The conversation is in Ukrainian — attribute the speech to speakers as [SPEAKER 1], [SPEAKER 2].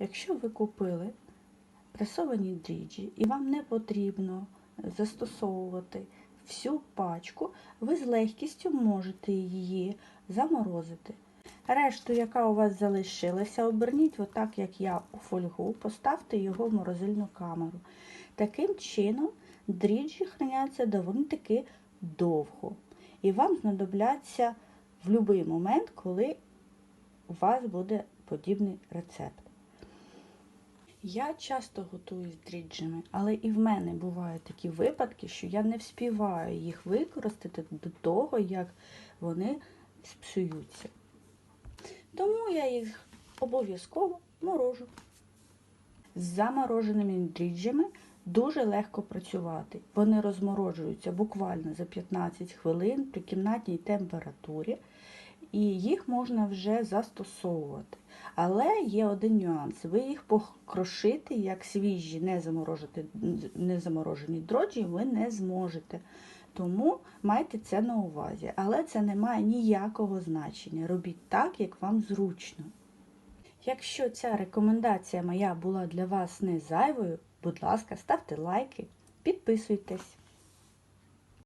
[SPEAKER 1] Якщо ви купили пресовані дріжджі і вам не потрібно застосовувати всю пачку, ви з легкістю можете її заморозити. Решту, яка у вас залишилася, оберніть отак, як я у фольгу, поставте його в морозильну камеру. Таким чином дріжджі храняться доволі таки довго. І вам знадобляться в будь-який момент, коли у вас буде подібний рецепт. Я часто готую з дріджами, але і в мене бувають такі випадки, що я не вспіваю їх використати до того, як вони спсуються. Тому я їх обов'язково морожу. З замороженими дріжджами дуже легко працювати. Вони розморожуються буквально за 15 хвилин при кімнатній температурі, і їх можна вже застосовувати. Але є один нюанс: ви їх покрошити як свіжі, не не заморожені дрожджі, ви не зможете. Тому майте це на увазі. Але це не має ніякого значення. Робіть так, як вам зручно. Якщо ця рекомендація моя була для вас не зайвою, будь ласка, ставте лайки, підписуйтесь.